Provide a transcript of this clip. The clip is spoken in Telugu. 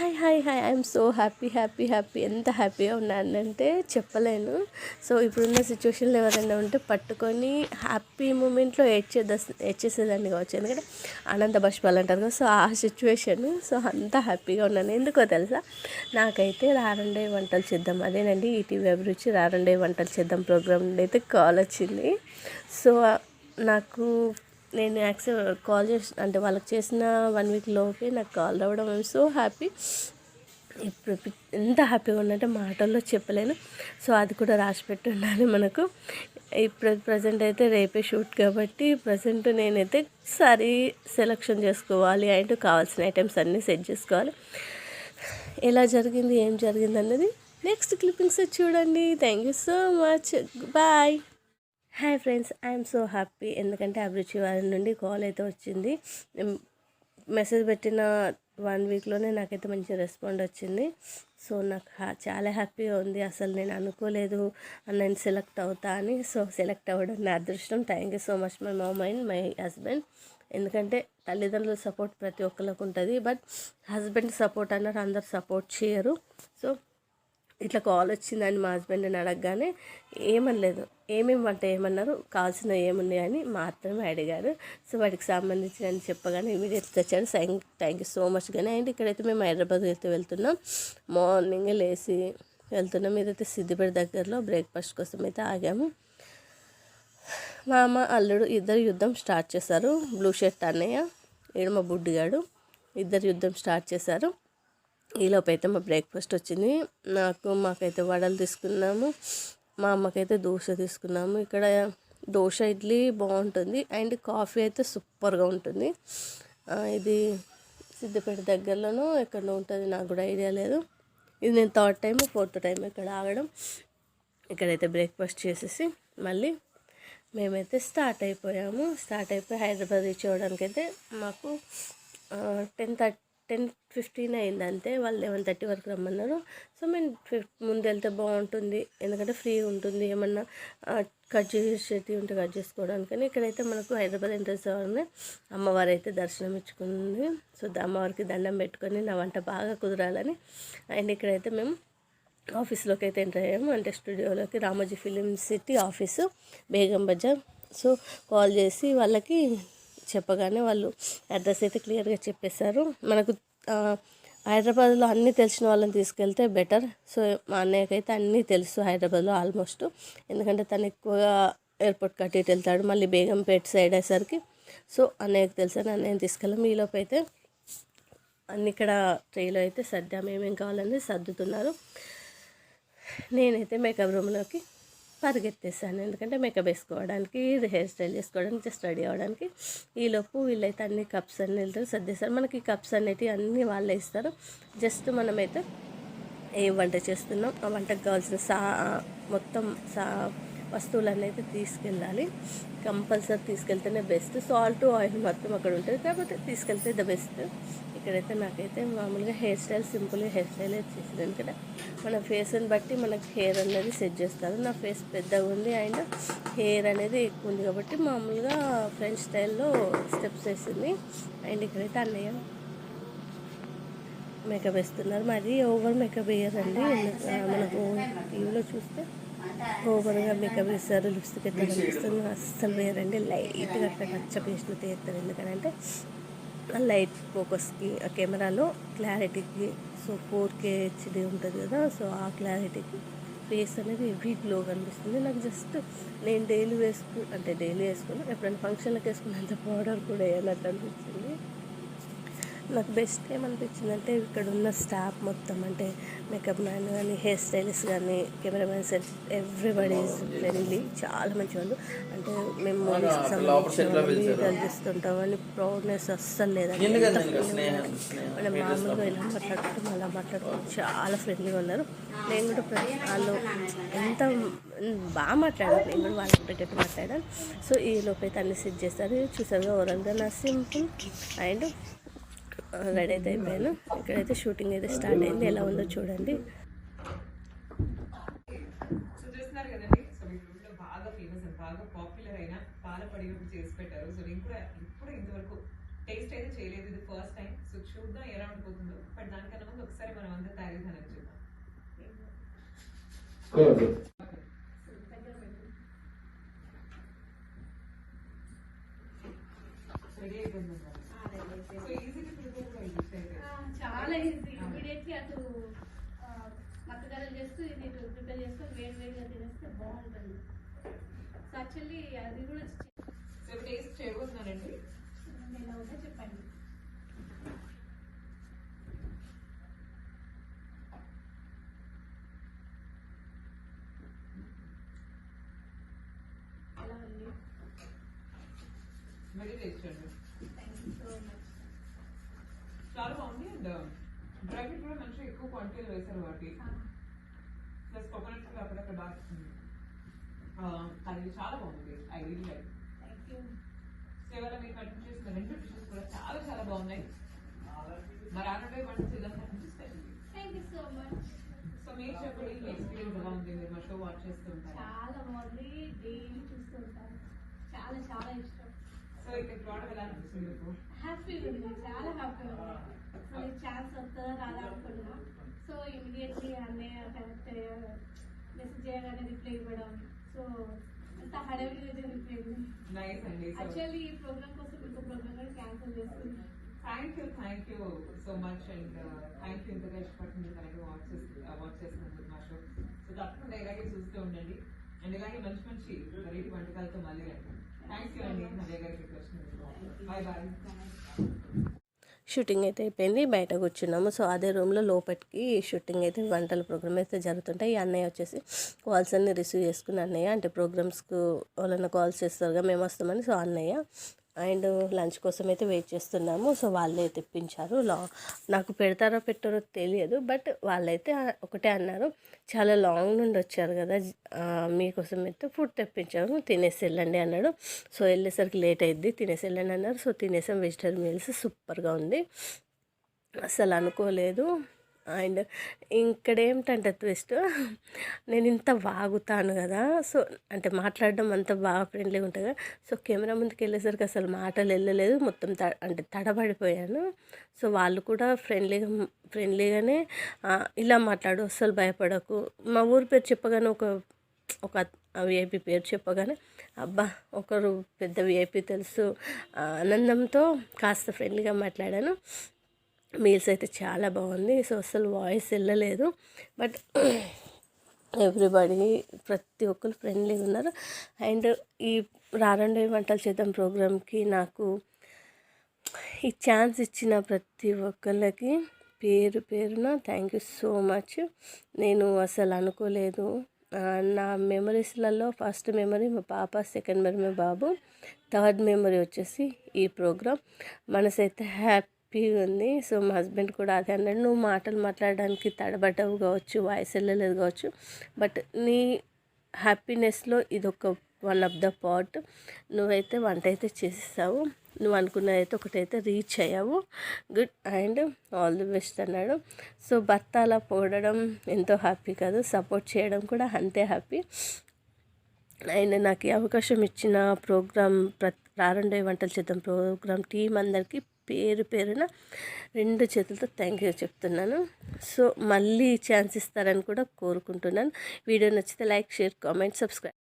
Hi hi hi I'm so happy happy happy ఎంత హ్యాపీగా ఉన్నానంటే చెప్పలేను. సో ఇప్పుడున్న సిచ్యువేషన్లో ఎవరైనా ఉంటే పట్టుకొని హ్యాపీ మూమెంట్లో ఏడ్చేద ఏడ్చేసేదాన్ని కావచ్చు. ఎందుకంటే ఆనంద బష్పాలు అంటారు కదా సో ఆ సిచ్యువేషన్ సో అంత హ్యాపీగా ఉన్నాను. ఎందుకో తెలుసా? నాకైతే రారండే వంటలు చేద్దాం. అదేనండి ఈటీవీ అభిరుచి రారండే వంటలు చేద్దాం ప్రోగ్రామ్ నుండి అయితే కాల్ వచ్చింది. సో నాకు నేను యాక్సెప్ట్ కాల్ చేసి అంటే వాళ్ళకి చేసిన వన్ వీక్ లోపే నాకు కాల్ రావడం. ఐమ్ సో హ్యాపీ ఇప్పుడు ఎంత హ్యాపీగా ఉన్నంటే మాటల్లో చెప్పలేను. సో అది కూడా రాసి పెట్టి ఉండాలి మనకు. ఇప్పుడు ప్రజెంట్ అయితే రేపే షూట్ కాబట్టి ప్రజెంట్ నేనైతే సరీ సెలక్షన్ చేసుకోవాలి. అండ్ కావాల్సిన ఐటమ్స్ అన్నీ సెట్ చేసుకోవాలి. ఎలా జరిగింది? ఏం జరిగింది అన్నది నెక్స్ట్ క్లిప్పింగ్స్ చూడండి. Thank you so much bye hi friends I'm so happy. ఎందుకంటే అభిరుచి వారి నుండి కాల్ అయితే వచ్చింది. మెసేజ్ పెట్టిన వన్ వీక్లోనే నాకైతే మంచి రెస్పాండ్ వచ్చింది. సో నాకు చాలా హ్యాపీగా ఉంది. అసలు నేను అనుకోలేదు నేను సెలెక్ట్ అవుతా అని. సో సెలెక్ట్ అవ్వడం నా అదృష్టం. Thank you so much my mom and my husband ఎందుకంటే తల్లిదండ్రుల సపోర్ట్ ప్రతి ఒక్కరికి ఉంటుంది. బట్ హస్బెండ్ సపోర్ట్ అన్నారు అందరు సపోర్ట్ చేయరు. సో ఇట్లా కాల్ వచ్చిందని మా హస్బెండ్ని అడగగానే ఏమనలేదు. ఏమేమి వంట ఏమన్నారు? కావాల్సిన ఏమున్నాయి అని మాత్రమే అడిగారు. సో వాటికి సంబంధించి అని చెప్పగానే ఇమీడియట్ తెచ్చాడు thank thank you so much కానీ అండ్ ఇక్కడైతే మేము హైదరాబాద్ అయితే వెళ్తున్నాం. మార్నింగ్ లేచి వెళ్తున్నాం. ఇదైతే సిద్దిపేట దగ్గరలో బ్రేక్ఫాస్ట్ కోసం అయితే ఆగాము. మా అమ్మ అల్లుడు ఇద్దరు యుద్ధం స్టార్ట్ చేశారు. బ్లూ షర్ట్ అన్నయ్య ఈడు మా బుడ్డిగాడు. ఇద్దరు యుద్ధం స్టార్ట్ చేశారు. ఈలోపు అయితే మా బ్రేక్ఫాస్ట్ వచ్చింది. నాకు మాకైతే వడలు తీసుకున్నాము. మా అమ్మకైతే దోశ తీసుకున్నాము. ఇక్కడ దోశ ఇడ్లీ బాగుంటుంది. అండ్ కాఫీ అయితే సూపర్గా ఉంటుంది. ఇది సిద్దిపేట దగ్గరలోనూ ఎక్కడో ఉంటుంది. నాకు కూడా ఐడియా లేదు. ఇది నేను థర్డ్ టైం ఫోర్త్ టైం ఇక్కడ ఆగడం. ఇక్కడైతే బ్రేక్ఫాస్ట్ చేసేసి మళ్ళీ మేమైతే స్టార్ట్ అయిపోయాము. స్టార్ట్ అయిపోయి హైదరాబాద్ రీచ్ అవ్వడానికి అయితే మాకు టెన్ థర్టీ టెన్ ఫిఫ్టీన్ అయింది అంతే వాళ్ళు లెవెన్ థర్టీ వరకు రమ్మన్నారు. సో మేము ఫిఫ్ ముందు వెళ్తే బాగుంటుంది. ఎందుకంటే ఫ్రీ ఉంటుంది ఏమన్నా కట్ చేసేది ఉంటే కట్ చేసుకోవడానికి ఇక్కడైతే మనకు హైదరాబాద్ ఎంట్రెన్స్ అవ్వగానే అమ్మవారు అయితే దర్శనం ఇచ్చుకుంది. సో ద- అమ్మవారికి దండం పెట్టుకొని నా వంట బాగా కుదరాలని. అండ్ ఇక్కడైతే మేము ఆఫీస్లోకి అయితే ఎంటర్ అయ్యాము. అంటే స్టూడియోలోకి Ramoji film city office Begum Bazaar. So call చేసి వాళ్ళకి చెప్పగానే వాళ్ళు అడ్రస్ అయితే క్లియర్గా చెప్పేశారు. మనకు హైదరాబాద్లో అన్నీ తెలిసిన వాళ్ళని తీసుకెళ్తే బెటర్. సో మా అన్నయ్యకైతే అన్నీ తెలుసు హైదరాబాద్లో ఆల్మోస్ట్. ఎందుకంటే తను ఎక్కువగా ఎయిర్పోర్ట్ కట్టి ఇటు వెళ్తాడు మళ్ళీ బేగంపేట సైడ్ అయ్యేసరికి. సో అన్నయ్యకి తెలుసు అని అన్నయ్యని తీసుకెళ్ళాము ఈలోపు అయితే అన్ని ఇక్కడ ట్రైలో అయితే సర్దాము ఏమేం కావాలని సర్దుతున్నారు. నేనైతే మేకప్ రూమ్లోకి పరిగెత్తేసాను. ఎందుకంటే మేకప్ వేసుకోవడానికి హెయిర్ స్టైల్ చేసుకోవడానికి జస్ట్ రెడీ అవ్వడానికి. ఈలోపు వీళ్ళైతే అన్ని కప్స్ అన్ని వెళ్తారు సర్దేస్తారు. మనకి కప్స్ అనేటివి అన్నీ వాళ్ళే ఇస్తారు. జస్ట్ మనమైతే ఏం వంట చేస్తున్నాం ఆ వంటకు కావాల్సిన సా మొత్తం సా వస్తువులన్నీ అయితే తీసుకెళ్ళాలి. కంపల్సరీ తీసుకెళ్తేనే బెస్ట్ సాల్ట్ ఆయిల్ మొత్తం అక్కడ ఉంటుంది. కాకపోతే తీసుకెళ్తే ద బెస్ట్ ఇక్కడైతే నాకైతే మామూలుగా హెయిర్ స్టైల్ సింపుల్గా హెయిర్ స్టైల్ చేసినాను ఇక్కడ మన ఫేస్ని బట్టి మనకు హెయిర్ అనేది సెట్ చేస్తారు. నా ఫేస్ పెద్దగా ఉంది అండ్ హెయిర్ అనేది ఎక్కువ ఉంది కాబట్టి మామూలుగా ఫ్రెంచ్ స్టైల్లో స్టెప్స్ వేసింది. అండ్ ఇక్కడైతే అన్నయ్య మేకప్ వేస్తున్నారు. మరి ఓవర్ మేకప్ వేయరండి. మనకు టీవీలో చూస్తే ఓవర్గా మేకప్ వేస్తారు లిప్స్టిక్ ఎట్లా కనిపిస్తుంది అస్సలు వేయరండి. లైట్గా అట్లా నచ్చ పేసినట్టు వేస్తారు ఎందుకంటే లైట్ ఫోకస్కి ఆ కెమెరాలో క్లారిటీకి సో ఫోర్ కే హెచ్డి ఉంటుంది కదా సో ఆ క్లారిటీకి ఫేస్ అనేది హెవీ గ్లో కనిపిస్తుంది. నాకు జస్ట్ నేను డైలీ వేసుకు అంటే డైలీ వేసుకుని ఎప్పుడైనా ఫంక్షన్లకు వేసుకున్నంత పౌడర్ కూడా వేయనట్టు అనిపించింది నాకు బెస్ట్ ఏమనిపించింది అంటే ఇక్కడ ఉన్న స్టాఫ్ మొత్తం అంటే మేకప్ మ్యాన్ కానీ హెయిర్ స్టైలిస్ట్ కానీ cameraman set everybody is friendly చాలా మంచి వాళ్ళు అంటే మేము తీస్తుంటాం అని ప్రౌడ్నెస్ అస్సలు లేదండి. మనం మామూలుగా ఇలా మాట్లాడుకుంటాం అలా మాట్లాడుకుంటాం. చాలా ఫ్రెండ్లీగా ఉన్నారు. నేను కూడా వాళ్ళు ఎంత బాగా మాట్లాడాను నేను కూడా వాళ్ళకి పెట్టేట్టు మాట్లాడాను సో ఈ లోపైతే అన్ని సెట్ చేస్తారు. చూసారుగా ఓవరాల్గా నా సింపుల్ అండ్ రెడీ అయితే అయిపోయాను. ఇక్కడైతే షూటింగ్ అయితే స్టార్ట్ అయింది. ఎలా ఉందో చూడండి. సో చూస్తున్నారు కదండి. సో మీ ఊళ్ళో బాగా ఫేమస్ అండ్ బాగా పాపులర్ అయిన పాల పడిగొట్టు చేసి పెట్టారు. సో నేను కూడా ఇప్పుడు ఇంతవరకు టేస్ట్ అయితే చేయలేదు. ఇది ఫస్ట్ టైం సో చూద్దాం ఎలా ఉండిపోతుందో. బట్ దానికన్నా ముందు ఒక సరే మనం అంతా తయారీ చూద్దాం Good. రెడీ అయిపోయింది సో ఈజీగా ప్రిపేర్ అయ్యింది చాలా ఇమీడియట్లీ అటు మక్కగారం చేస్తూ ఇది ఇటు ప్రిపేర్ చేసుకొని వేడి వేడిగా తినేస్తే బాగుంటుంది. సో యాక్చువల్లీ అది కూడా టేస్ట్ చేయబోతున్నానండి ఎలా ఉందో చెప్పండి. ఎలా ఉంది? మరీ టేస్ట్ అండి. థ్యాంక్ యూ సో మచ్ చాలా బాగుంది అండ్ ఎక్కువ క్వాంటిటీలో వేశారు వాటి ప్లస్ కోకోనట్ కూడా అక్కడక్కడ బాగా అది చాలా బాగుంది ఐ రియల్ లైక్ సో ఇవాళ మీరు కంటిన్యూ చేసిన రెండు డిషెస్ కూడా చాలా చాలా బాగున్నాయి. మరి ఆనడే వంట ఇదంతా special thank you so much so మీరు చెప్పండి మీ ఎక్స్పీరియన్స్ ఎలా ఉంది? మీరు మా షో వాచ్ చేస్తుంటారు చాలా బాగుంది. డైలీ చూస్తూ ఉంటాను చాలా చాలా ఇష్టం. సో ఇక్కడ ప్రోడక్ట్ ఎలా అనిపిస్తుంది మీకు? హ్యాపీ ఉంది. చాలా హ్యాపీ ఉంది. ఛాన్స్ వస్తుందా రాదా అనుకున్నా సో ఇమీడియట్లీ అన్నయ్య కనెక్ట్ మెసేజ్ చేయగానే రిప్లై ఇవ్వడం. సో అంత హడావిడిగా జరిగిపోయింది యాక్చువల్లీ ఈ ప్రోగ్రామ్ కోసం ఇంకో ప్రోగ్రామ్ కూడా క్యాన్సిల్ చేస్తుంది. Thank you thank you so much and thank you ఇంతగా ఇష్టపడి మీరు కనుక వాచ్ చేసి వాచ్ చేస్తున్నందుకు మా షో సో తప్పకుండా ఇలాగే చూస్తూ ఉండండి. అండ్ ఇలాగే మంచి మంచి వెరైటీ వంటకాలతో మళ్ళీ రండి థ్యాంక్ యూ అండి. నవ్య గారికి బాయ్ బాయ్ షూటింగ్ అయితే అయిపోయింది. బయట కూర్చున్నాము. సో అదే రూమ్లో లోపలికి షూటింగ్ అయితే వంటల ప్రోగ్రామ్ అయితే జరుగుతుంటాయి. ఈ అన్నయ్య వచ్చేసి కాల్స్ అన్ని రిసీవ్ చేసుకుని అన్నయ్య అంటే ప్రోగ్రామ్స్కు వాళ్ళన్న కాల్స్ చేస్తారుగా మేము వస్తామని. సో అన్నయ్య అండ్ లంచ్ కోసం అయితే వెయిట్ చేస్తున్నాము. సో వాళ్ళే తెప్పించారు. లా నాకు పెడతారో పెట్టారో తెలియదు. బట్ వాళ్ళైతే ఒకటే అన్నారు. చాలా లాంగ్ నుండి వచ్చారు కదా మీకోసం అయితే ఫుడ్ తెప్పించాము. తినేసి వెళ్ళండి అన్నాడు. సో వెళ్ళేసరికి లేట్ అయింది తినేసి వెళ్ళండి అన్నారు. సో తినేసాం. వెజిటబుల్ మీల్స్ సూపర్గా ఉంది. అసలు అనుకోలేదు. అండ్ ఇక్కడ ఏమిటంటే ట్విస్ట్ నేను ఇంత వాగుతాను కదా సో అంటే మాట్లాడడం అంత బాగా ఫ్రెండ్లీగా ఉంటుంది కదా సో కెమెరా ముందుకు వెళ్ళేసరికి అసలు మాటలు వెళ్ళలేదు మొత్తం త అంటే తడబడిపోయాను. సో వాళ్ళు కూడా ఫ్రెండ్లీగా ఫ్రెండ్లీగానే ఇలా మాట్లాడు అస్సలు భయపడకు. మా ఊరి పేరు చెప్పగానే ఒక ఒక విఐపి పేరు చెప్పగానే అబ్బా ఒకరు పెద్ద విఐపి తెలుసు. ఆనందంతో కాస్త ఫ్రెండ్లీగా మాట్లాడాను. మీల్స్ అయితే చాలా బాగుంది. సో అసలు వాయిస్ వెళ్ళలేదు. బట్ ఎవ్రీబడి ప్రతి ఒక్కరు ఫ్రెండ్లీగా ఉన్నారు. అండ్ ఈ రారండే వంటలు చేద్దాం ప్రోగ్రామ్కి నాకు ఈ ఛాన్స్ ఇచ్చిన ప్రతి ఒక్కళ్ళకి పేరు పేరున థ్యాంక్ యూ సో మచ్ నేను అసలు అనుకోలేదు. నా మెమరీస్లలో ఫస్ట్ మెమరీ మా పాప సెకండ్ మెమరీ మా బాబు థర్డ్ మెమరీ వచ్చేసి ఈ ప్రోగ్రామ్ మనసైతే హ్యాపీ హ్యాపీగా ఉంది. సో మా హస్బెండ్ కూడా అదే అన్నాడు. నువ్వు మాటలు మాట్లాడడానికి తడబడ్డవు కావచ్చు వాయిస్ వెళ్ళలేదు కావచ్చు బట్ నీ హ్యాపీనెస్లో ఇదొక వన్ ఆఫ్ ద పార్ట్. నువ్వైతే వంట అయితే చేసేసావు. నువ్వు అనుకున్నదైతే ఒకటైతే రీచ్ అయ్యావు. Good and all the best అన్నాడు. సో భర్త అలా పోడడం ఎంతో హ్యాపీ కాదు. సపోర్ట్ చేయడం కూడా అంతే హ్యాపీ. అండ్ నాకు ఈ అవకాశం ఇచ్చిన ప్రోగ్రామ్ ప్ర రారండే వంటలు చేద్దాం ప్రోగ్రామ్ టీం అందరికీ పేరు పేరున రెండు చేతులతో థ్యాంక్ యూ చెప్తున్నాను. సో మళ్ళీ ఛాన్స్ ఇస్తారని కూడా కోరుకుంటున్నాను. వీడియో నచ్చితే లైక్ షేర్ కామెంట్ సబ్స్క్రైబ్.